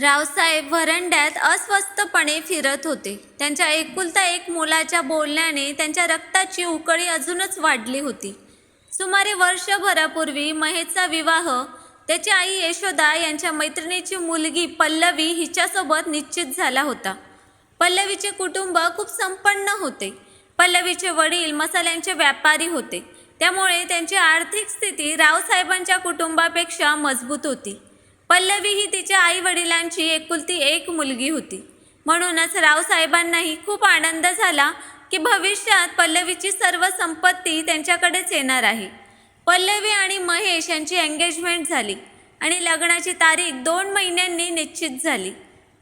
रावसाहेब वरंड्यात अस्वस्थपणे फिरत होते. त्यांच्या एकुलता एक मुलाच्या बोलण्याने त्यांच्या रक्ताची उकळी अजूनच वाढली होती. सुमारे वर्षभरापूर्वी महेशचा विवाह त्याची आई यशोदा यांच्या मैत्रिणीची मुलगी पल्लवी हिच्यासोबत निश्चित झाला होता. पल्लवीचे कुटुंब खूप संपन्न होते. पल्लवीचे वडील मसाल्यांचे व्यापारी होते. त्यामुळे त्यांची आर्थिक स्थिती रावसाहेबांच्या कुटुंबापेक्षा मजबूत होती. पल्लवी ही तिच्या आई वडिलांची एकुलती एक मुलगी होती. म्हणूनच रावसाहेबांनाही खूप आनंद झाला की भविष्यात पल्लवीची सर्व संपत्ती त्यांच्याकडेच येणार आहे. पल्लवी आणि महेश यांची एंगेजमेंट झाली आणि लग्नाची तारीख दोन महिन्यांनी निश्चित झाली.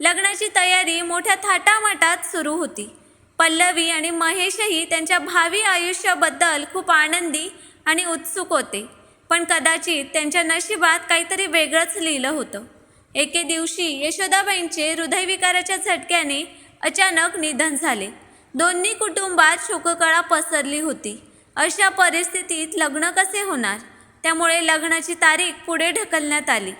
लग्नाची तयारी मोठ्या थाटामाटात सुरू होती. पल्लवी आणि महेशही त्यांच्या भावी आयुष्याबद्दल खूप आनंदी आणि उत्सुक होते. पण कदाचित त्यांच्या नशिबात काहीतरी वेगळंच लिहिलं होतं. एके दिवशी यशोदाबाईंचे हृदयविकाराच्या झटक्याने अचानक निधन झाले. दोन्ही कुटुंबात शोककळा पसरली होती. अशा परिस्थितीत लग्न कसे होणार? त्यामुळे लग्नाची तारीख पुढे ढकलण्यात आली.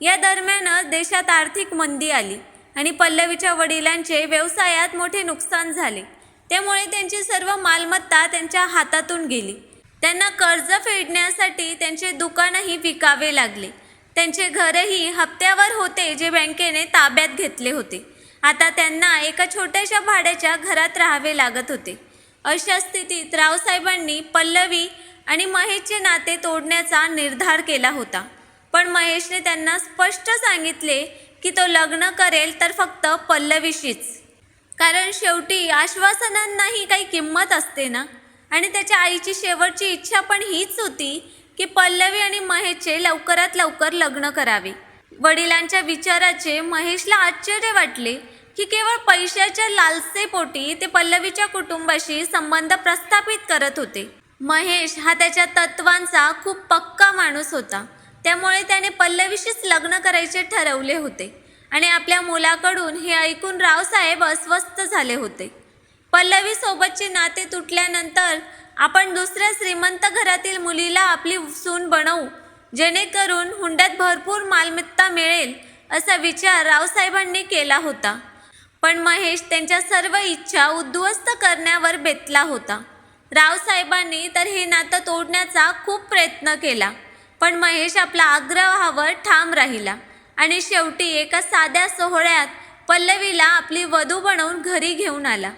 या दरम्यानच देशात आर्थिक मंदी आली आणि पल्लवीच्या वडिलांचे व्यवसायात मोठे नुकसान झाले. त्यामुळे त्यांची सर्व मालमत्ता त्यांच्या हातातून गेली. त्यांना कर्ज फेडण्यासाठी त्यांचे दुकानही विकावे लागले. त्यांचे घरही हप्त्यावर होते जे बँकेने ताब्यात घेतले होते. आता त्यांना एका छोट्याशा भाड्याच्या घरात राहावे लागत होते. अशा स्थितीत रावसाहेबांनी पल्लवी आणि महेशचे नाते तोडण्याचा निर्धार केला होता. पण महेशने त्यांना स्पष्ट सांगितले की तो लग्न करेल तर फक्त पल्लवीशीच. कारण शेवटी आश्वासनांनाही काही किंमत असते ना? आणि त्याच्या आईची शेवटची इच्छा पण हीच होती की पल्लवी आणि महेशचे लवकरात लवकर लग्न करावे. वडिलांच्या विचाराचे महेशला आश्चर्य वाटले की केवळ पैशाच्या लालसेपोटी ते पल्लवीच्या कुटुंबाशी संबंध प्रस्थापित करत होते. महेश हा त्याच्या तत्वांचा खूप पक्का माणूस होता. त्यामुळे त्याने पल्लवीशीच लग्न करायचे ठरवले होते आणि आपल्या मुलाकडून हे ऐकून रावसाहेब अस्वस्थ झाले होते. पल्लवी सोबतचे नाते तुटल्यानंतर आपण दुसऱ्या श्रीमंत घरातील मुलीला आपली सून बनवू जेणेकरून हुंड्यात भरपूर मालमत्ता मिळेल असा विचार रावसाहेबांनी केला होता. पण महेश त्यांच्या सर्व इच्छा उद्ध्वस्त करण्यावर बेतला होता. रावसाहेबांनी तर हे नातं तोडण्याचा खूप प्रयत्न केला पण महेश आपला आग्रहावर ठाम राहिला आणि शेवटी एका साध्या सोहळ्यात पल्लवीला आपली वधू बनवून घरी घेऊन आला.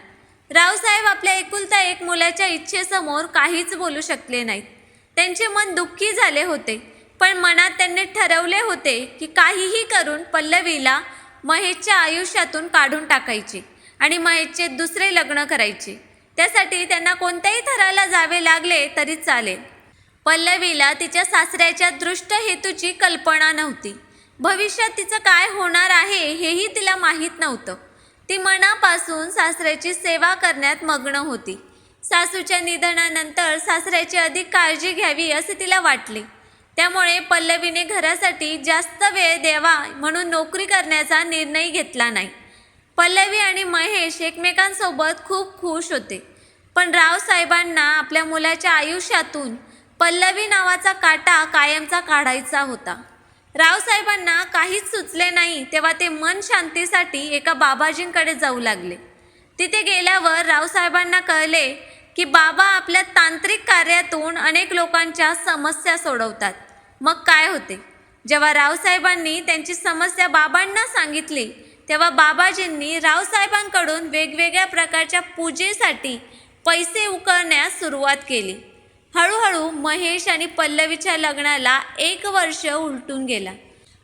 रावसाहेब आपल्या एकुलता एक मुलाच्या इच्छेसमोर काहीच बोलू शकले नाहीत. त्यांचे मन दुःखी झाले होते पण मनात त्यांनी ठरवले होते की काहीही करून पल्लवीला महेशच्या आयुष्यातून काढून टाकायचे आणि महेशचे दुसरे लग्न करायचे. त्यासाठी त्यांना कोणत्याही थराला जावे लागले तरी चालेल. पल्लवीला तिच्या सासऱ्याच्या दृष्ट हेतूची कल्पना नव्हती. भविष्यात तिचं काय होणार आहे हेही तिला माहीत नव्हतं. ती मनापासून सासऱ्याची सेवा करण्यात मग्न होती. सासूच्या निधनानंतर सासऱ्याची अधिक काळजी घ्यावी असे तिला वाटले. त्यामुळे पल्लवीने घरासाठी जास्त वेळ द्यावा म्हणून नोकरी करण्याचा निर्णय घेतला नाही. पल्लवी आणि महेश एकमेकांसोबत खूप खुश होते. पण रावसाहेबांना आपल्या मुलाच्या आयुष्यातून पल्लवी नावाचा काटा कायमचा काढायचा होता. रावसाहेबांना काहीच सुचले नाही तेव्हा ते मन शांतीसाठी एका बाबाजींकडे जाऊ लागले. तिथे गेल्यावर रावसाहेबांना कळले की बाबा आपल्या तांत्रिक कार्यातून अनेक लोकांच्या समस्या सोडवतात. मग काय होते? जेव्हा रावसाहेबांनी त्यांची समस्या बाबांना सांगितली तेव्हा बाबाजींनी रावसाहेबांकडून वेगवेगळ्या प्रकारच्या पूजेसाठी पैसे उकळण्यास सुरुवात केली. हळूहळू महेश आणि पल्लवीच्या लग्नाला एक वर्ष उलटून गेला.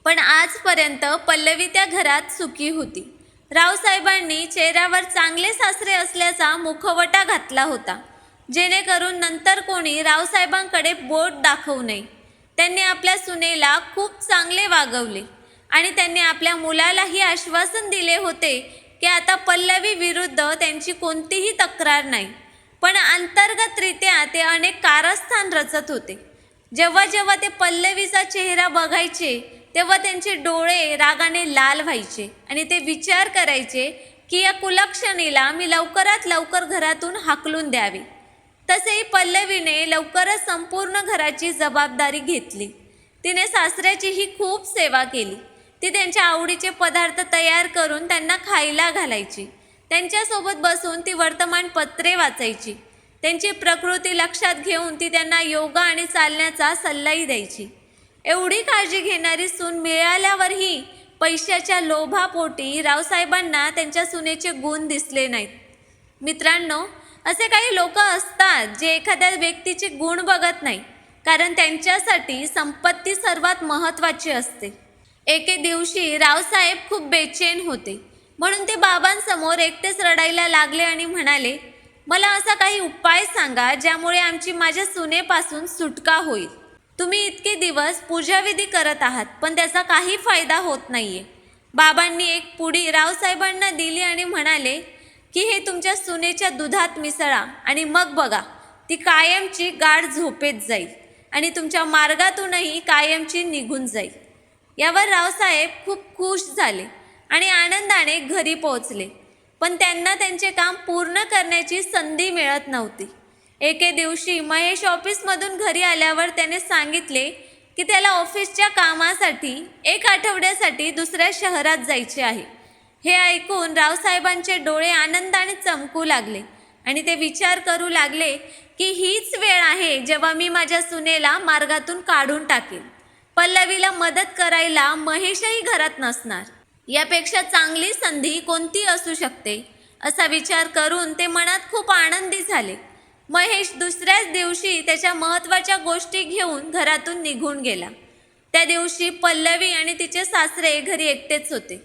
पण आजपर्यंत पल्लवी त्या घरात सुखी होती. रावसाहेबांनी चेहऱ्यावर चांगले सासरे असल्याचा मुखवटा घातला होता. जेणेकरून नंतर कोणी रावसाहेबांकडे बोट दाखवू नये. त्यांनी आपल्या सुनेला खूप चांगले वागवले आणि त्यांनी आपल्या मुलालाही आश्वासन दिले होते की आता पल्लवी विरुद्ध त्यांची कोणतीही तक्रार नाही. पण अंतर्गतरित्या ते अनेक कारस्थान रचत होते. जेव्हा जेव्हा ते पल्लवीचा चेहरा बघायचे तेव्हा त्यांचे डोळे रागाने लाल व्हायचे आणि ते विचार करायचे की या कुलक्षणीला मी लवकरात लवकर घरातून हाकलून द्यावे. तसेही पल्लवीने लवकरच संपूर्ण घराची जबाबदारी घेतली. तिने सासऱ्याचीही खूप सेवा केली. ती त्यांच्या आवडीचे पदार्थ तयार करून त्यांना खायला घालायची. त्यांच्यासोबत बसून ती वर्तमानपत्रे वाचायची. त्यांची प्रकृती लक्षात घेऊन ती त्यांना योगा आणि चालण्याचा सल्लाही द्यायची. एवढी काळजी घेणारी सून मिळाल्यावरही पैशाच्या लोभापोटी रावसाहेबांना त्यांच्या सुनेचे गुण दिसले नाहीत. मित्रांनो असे काही लोक असतात जे एखाद्या व्यक्तीचे गुण बघत नाही कारण त्यांच्यासाठी संपत्ती सर्वात महत्त्वाची असते. एके दिवशी रावसाहेब खूप बेचैन होते. म्हणून ते बाबांसमोर एकटेच रडायला लागले आणि म्हणाले मला असा काही उपाय सांगा ज्यामुळे आमची माझ्या सुनेपासून सुटका होईल. तुम्ही इतके दिवस पूजाविधी करत आहात पण त्याचा काही फायदा होत नाहीये. बाबांनी एक पुडी रावसाहेबांना दिली आणि म्हणाले की हे तुमच्या सुनेच्या दुधात मिसळा आणि मग बघा ती कायमची गाढ झोपेत जाईल आणि तुमच्या मार्गातूनही कायमची निघून जाईल. यावर रावसाहेब खूप खुश झाले. आणि आनंदाने घरी पोहोचले. पण त्यांना त्यांचे काम पूर्ण करण्याची संधी मिळत नव्हती. एके दिवशी महेश ऑफिसमधून घरी आल्यावर त्याने सांगितले की त्याला ऑफिसच्या कामासाठी एक आठवड्यासाठी दुसऱ्या शहरात जायचे आहे. हे ऐकून रावसाहेबांचे डोळे आनंदाने चमकू लागले आणि ते विचार करू लागले की हीच वेळ आहे जेव्हा मी माझ्या सुनेला मार्गातून काढून टाकेन. पल्लवीला मदत करायला महेशही घरात नसणार. यापेक्षा चांगली संधी कोणती असू शकते? असा विचार करून ते मनात खूप आनंदी झाले. महेश दुसऱ्याच दिवशी त्याच्या महत्त्वाच्या गोष्टी घेऊन घरातून निघून गेला. त्या दिवशी पल्लवी आणि तिचे सासरे घरी एकटेच होते.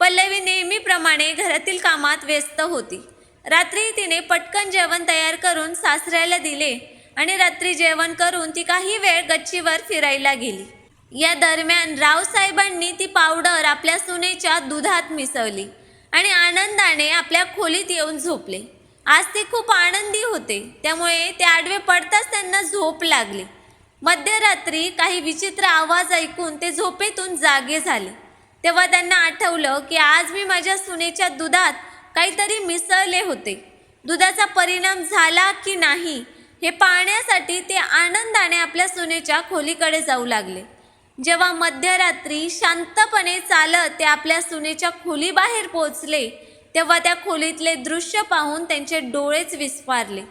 पल्लवी नेहमीप्रमाणे घरातील कामात व्यस्त होती. रात्री तिने पटकन जेवण तयार करून सासऱ्याला दिले आणि रात्री जेवण करून ती काही वेळ गच्चीवर फिरायला गेली. या दरम्यान रावसाहेबांनी ती पावडर आपल्या सुनेच्या दुधात मिसळली आणि आनंदाने आपल्या खोलीत येऊन झोपले. आज ते खूप आनंदी होते. त्यामुळे ते आडवे पडताच त्यांना झोप लागली. मध्यरात्री काही विचित्र आवाज ऐकून ते झोपेतून जागे झाले. तेव्हा त्यांना आठवलं की आज मी माझ्या सुनेच्या दुधात काहीतरी मिसळले होते. दुधाचा परिणाम झाला की नाही हे पाहण्यासाठी ते आनंदाने आपल्या सुनेच्या खोलीकडे जाऊ लागले. जेव्हा मध्यरात्री शांतपणे चालत ते आपल्या सुनेच्या खोलीबाहेर पोचले तेव्हा त्या खोलीतले दृश्य पाहून त्यांचे डोळेच विस्फारले.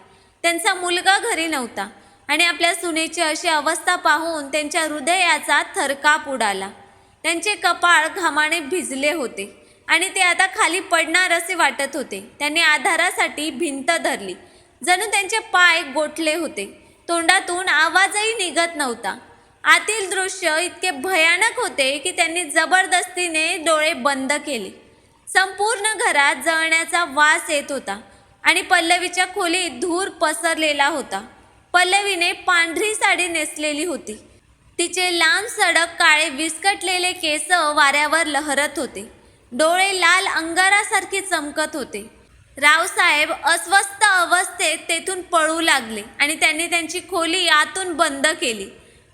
त्यांचा मुलगा घरी नव्हता आणि आपल्या सुनेची अशी अवस्था पाहून त्यांच्या हृदयाचा थरकाप उडाला. त्यांचे कपाळ घामाने भिजले होते आणि ते आता खाली पडणार असे वाटत होते. त्यांनी आधारासाठी भिंत धरली. जणू त्यांचे पाय गोठले होते. तोंडातून आवाजही निघत नव्हता. आतील दृश्य इतके भयानक होते की त्यांनी जबरदस्तीने डोळे बंद केले. संपूर्ण घरात जळण्याचा वास येत होता आणि पल्लवीच्या खोलीत धूर पसरलेला होता. पल्लवीने पांढरी साडी नेसलेली होती. तिचे लांब सडक काळे विस्कटलेले केस वाऱ्यावर लहरत होते. डोळे लाल अंगारासारखे चमकत होते. रावसाहेब अस्वस्थ अवस्थेत तेथून पळू लागले आणि त्यांनी त्यांची खोली आतून बंद केली.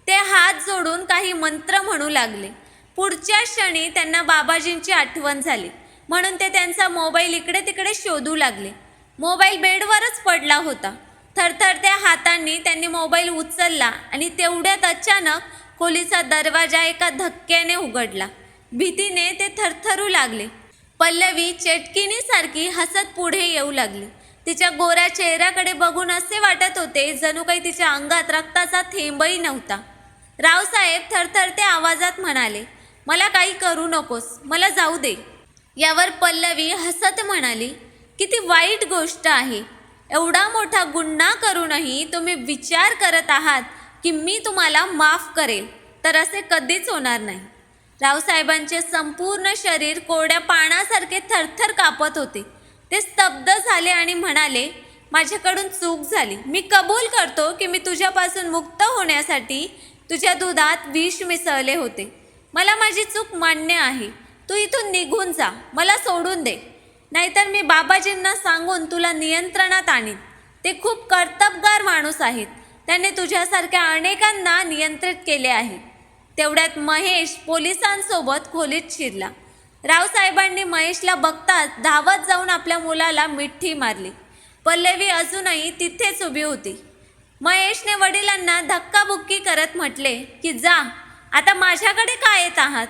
ते हात जोडून काही मंत्र म्हणू लागले. पुढच्या क्षणी त्यांना बाबाजींची आठवण झाली. म्हणून ते त्यांचा मोबाईल इकडे तिकडे शोधू लागले. मोबाईल बेडवरच पडला होता. थरथरत्या हातांनी त्यांनी मोबाईल उचलला आणि तेवढ्यात अचानक खोलीचा दरवाजा एका धक्क्याने उघडला. भीतीने ते थरथरू लागले. पल्लवी चेटकिनीसारखी हसत पुढे येऊ लागली. तिच्या गोऱ्या चेहऱ्याकडे बघून असे वाटत होते जणू काही तिच्या अंगात रक्ताचा थेंबही नव्हता. रावसाहेब थरथरत्या आवाजात म्हणाले मला काही करू नकोस मला जाऊ दे. यावर पल्लवी हसत म्हणाली किती वाईट गोष्ट आहे. एवढा मोठा गुन्हा करूनही तुम्ही विचार करत आहात की मी तुम्हाला माफ करेल तर असे कधीच होणार नाही. रावसाहेबांचे संपूर्ण शरीर कोरड्या पाण्यासारखे थरथर कापत होते. ते स्तब्ध झाले आणि म्हणाले माझ्याकडून चूक झाली. मी कबूल करतो की मी तुझ्यापासून मुक्त होण्यासाठी तुझ्या दुधात विष मिसळले होते. मला माझी चूक मान्य आहे. तू इथून निघून जा. मला सोडून दे. नाहीतर मी बाबाजींना सांगून तुला नियंत्रणात आणीन. ते खूप कर्तबगार माणूस आहेत. त्यांनी तुझ्यासारख्या अनेकांना नियंत्रित केले आहे. तेवढ्यात महेश पोलिसांसोबत खोलीत शिरला. रावसाहेबांनी महेशला बघताच धावत जाऊन आपल्या मुलाला मिठी मारली. पल्लवी अजूनही तिथेच उभी होती. महेशने वडिलांना धक्काबुक्की करत म्हटले की जा आता माझ्याकडे काय येत आहात?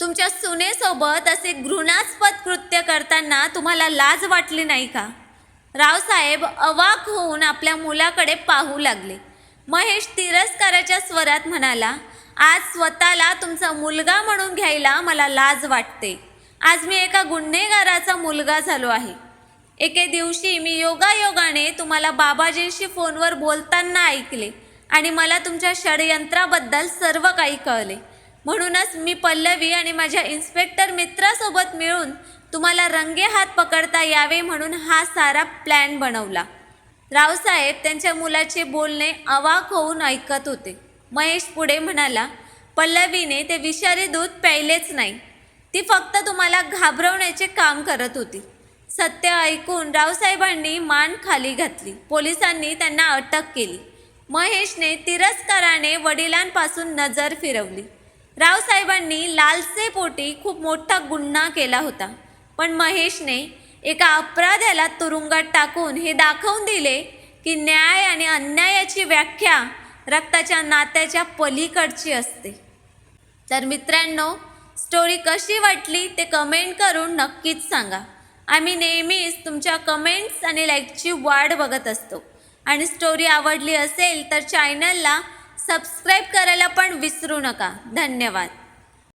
तुमच्या सुनेसोबत असे घृणास्पद कृत्य करताना तुम्हाला लाज वाटली नाही का? रावसाहेब अवाक होऊन आपल्या मुलाकडे पाहू लागले. महेश तिरस्काराच्या स्वरात म्हणाला आज स्वतःला तुमचा मुलगा म्हणून घ्यायला मला लाज वाटते. आज मी एका गुन्हेगाराचा मुलगा झालो आहे. एके दिवशी मी योगायोगाने तुम्हाला बाबाजींशी फोनवर बोलताना ऐकले आणि मला तुमच्या षडयंत्राबद्दल सर्व काही कळले. म्हणूनच मी पल्लवी आणि माझ्या इन्स्पेक्टर मित्रासोबत मिळून तुम्हाला रंगे हात पकडता यावे म्हणून हा सारा प्लॅन बनवला. रावसाहेब त्यांच्या मुलाचे बोलणे अवाक होऊन ऐकत होते. महेश पुढे म्हणाला पल्लवीने ते विषारी दूध प्यायलेच नाही. ती फक्त तुम्हाला घाबरवण्याचे काम करत होती. सत्य ऐकून रावसाहेबांनी मान खाली घातली. पोलिसांनी त्यांना अटक केली. महेशने तिरस्काराने वडिलांपासून नजर फिरवली. रावसाहेबांनी लालसेपोटी खूप मोठा गुन्हा केला होता. पण महेशने एका अपराध्याला तुरुंगात टाकून हे दाखवून दिले की न्याय आणि अन्यायाची व्याख्या रक्ताच्या नात्याच्या पलीकडची असते. तर मित्रांनो स्टोरी कशी वाटली ते कमेंट करून नक्कीच सांगा. आम्ही नेहमीच तुमच्या कमेंट्स आणि लाईकची वाढ बघत असतो. आणि स्टोरी आवडली असेल तर चॅनलला सबस्क्राईब करायला पण विसरू नका. धन्यवाद.